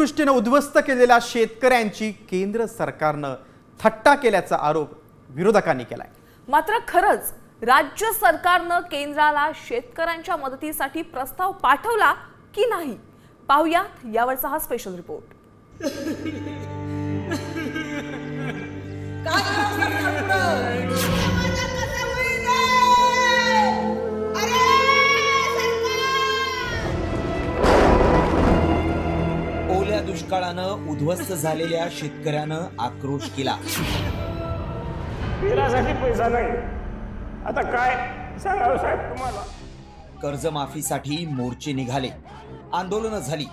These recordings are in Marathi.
अतिवृष्टीनं उद्ध्वस्त केलेल्या शेतकऱ्यांची केंद्र सरकारनं थट्टा केल्याचा आरोप विरोधकांनी केलाय. मात्र खरंच राज्य सरकारनं केंद्राला शेतकऱ्यांच्या मदतीसाठी प्रस्ताव पाठवला की नाही? पाहुयात यावरचा हा स्पेशल रिपोर्ट ओल्या दुष्काळानं उद्ध्वस्त झालेल्या शेतकऱ्यानं आक्रोश केला. पैसा नाही. आता काय? सांगावं साहेब तुम्हाला. कर्जमाफीसाठी मोर्चे निघाले. आंदोलनं झाली.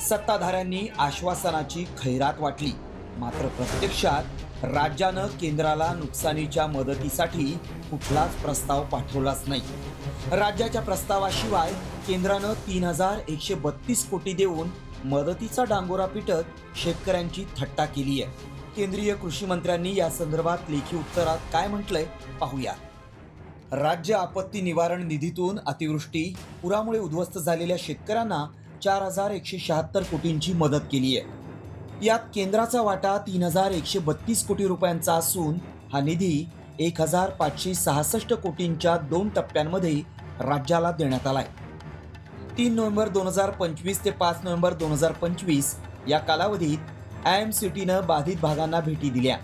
सत्ताधाऱ्यांनी आश्वासनाची खैरात वाटली. मात्र प्रत्यक्षात राज्यानं केंद्राला नुकसानीच्या मदतीसाठी कुठलाच प्रस्ताव पाठवलाच नाही. राज्याच्या प्रस्तावाशिवाय केंद्रानं तीन हजार एकशे बत्तीस कोटी देऊन मदतीचा डांगोरा पिटत शेतकऱ्यांची थट्टा केली आहे केंद्रीय कृषी मंत्र्यांनी या संदर्भात लेखी उत्तरात काय म्हटलंय पाहूया. राज्य आपत्ती निवारण निधीतून अतिवृष्टी पुरामुळे उद्ध्वस्त झालेल्या शेतकऱ्यांना चार हजार एकशे शहात्तर कोटींची मदत केली आहे यात केंद्राचा वाटा तीन हजार एकशे बत्तीस कोटी रुपयांचा असून हा निधी एक हजार पाचशे सहासष्ट कोटींच्या दोन टप्प्यांमध्ये राज्याला देण्यात आला आहे तीन नोव्हेंबर दोन हजार पंचवीस ते पाच नोव्हेंबर दोन हजार पंचवीस या कालावधीत आय एम सी टीनं बाधित भागांना भेटी दिल्या.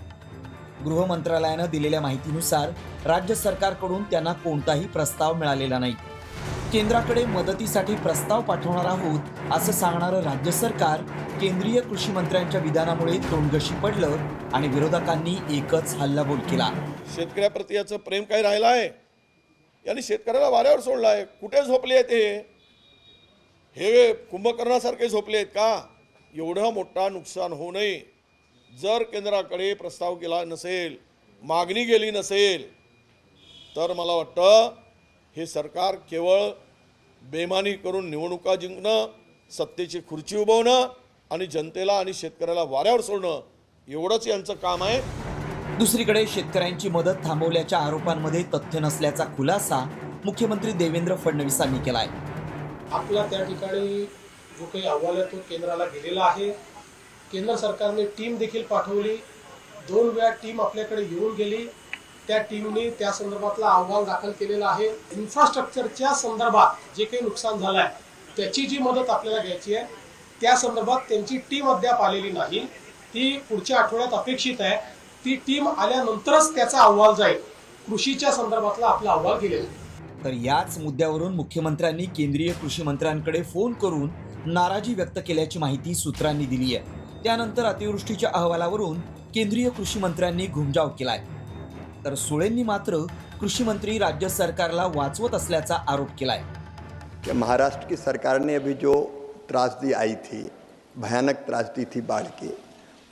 गृह मंत्रालयानं दिलेल्या माहितीनुसार राज्य सरकारकडून त्यांना कोणताही प्रस्ताव मिळालेला नाही. केंद्राकडे मदतीसाठी प्रस्ताव पाठवणार आहोत असं सांगणारं राज्य सरकार केंद्रीय कृषी मंत्र्यांच्या विधानामुळे तोंडगशी पडलं आणि विरोधकांनी एकच हल्लाबोल केला. शेतकऱ्याप्रती याचं प्रेम काही राहिलं आहे? यांनी शेतकऱ्याला वाऱ्यावर सोडलं आहे. कुठे झोपले ते हे कुंभकर्णासारखे झोपले आहेत का? एवढं मोठा नुकसान होऊ नये. जर केंद्राकडे प्रस्ताव केला नसेल मागणी गेली नसेल तर मला वाटतं हे सरकार केवळ बेमानी करून निवडणुका जिंकणं सत्तेची खुर्ची उभवणं आणि जनतेला आणि शेतकऱ्याला वाऱ्यावर सोडणं एवढंच यांचं काम आहे. दुसरीकडे शेतकऱ्यांची मदत थांबवल्याच्या आरोपांमध्ये तथ्य नसल्याचा खुलासा मुख्यमंत्री देवेंद्र फडणवीसांनी केला आहे आपला त्या ठिकाणी जो काही अहवाल आहे तो केंद्राला गेलेला आहे. केंद्र सरकारने टीम देखील पाठवली. दोन वेळा टीम आपल्याकडे येऊन गेली. त्या टीमने त्या संदर्भातला अहवाल दाखल केलेला आहे. इन्फ्रास्ट्रक्चरच्या संदर्भात जे काही नुकसान झालं आहे त्याची जी मदत आपल्याला घ्यायची आहे त्या संदर्भात त्यांची टीम अद्याप आलेली नाही. ती पुढच्या आठवड्यात अपेक्षित आहे. ती टीम आल्यानंतरच त्याचा अहवाल जाईल. कृषीच्या संदर्भातला आपला अहवाल गेलेला आहे. तर याच मुद्द्यावरून मुख्यमंत्र्यांनी केंद्रीय कृषी मंत्र्यांकडे फोन करून नाराजी व्यक्त केल्याची माहिती सूत्रांनी दिली आहे. त्यानंतर अतिवृष्टीच्या अहवालावरून केंद्रीय कृषी मंत्र्यांनी घुमजाव केलाय. तर सुळेंनी मात्र कृषी मंत्री राज्य सरकारला वाचवत असल्याचा आरोप केलाय. कि महाराष्ट्र की सरकार ने अभी जो त्रासदी आई थी भयानक त्रासदी थी बाढ़ की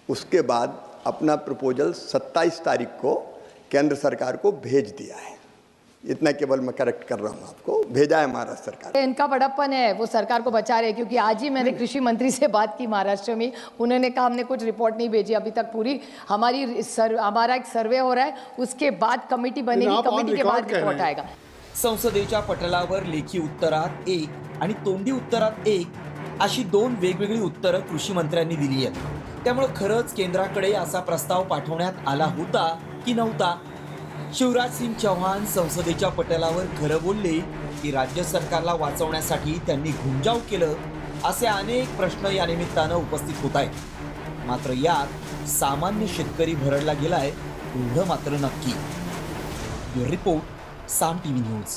उसके बाद अपना प्रपोजल 27 तारीख को केंद्र सरकार को भेज दिया है। इतना केवल मैं करेक्ट कर रहा हूँ आपको। भेजा है महाराष्ट्र सरकार। इनका बड़प्पन है वो सरकार को बचा रहे हैं क्योंकि आज ही मैंने कृषी मंत्री से बात की महाराष्ट्र में। उन्होंने कहा हमने कुछ रिपोर्ट नहीं भेजी अभी तक पूरी हमारी सर, हमारा एक सर्वे हो रहा है उसके बाद कमेटी बनेगी कमेटी के बाद रिपोर्ट आएगा। संसदेच्या पटलावर लेखी उत्तरात एक आणि तोंडी उत्तरात एक अशी दोन वेगवेगळी उत्तरं कृषी मंत्र्यांनी दिली आहेत. त्यामुळे खरंच केंद्राकडे असा प्रस्ताव पाठवण्यात आला होता की नव्हता? शिवराज सिंग चौहान संसदेच्या पटलावर खरं बोलले की राज्य सरकारला वाचवण्यासाठी त्यांनी घुमजाव केलं असे अनेक प्रश्न या निमित्तानं उपस्थित होत आहेत. मात्र यात सामान्य शेतकरी भरडला गेलाय एवढं मात्र नक्की. Report Saam T V news.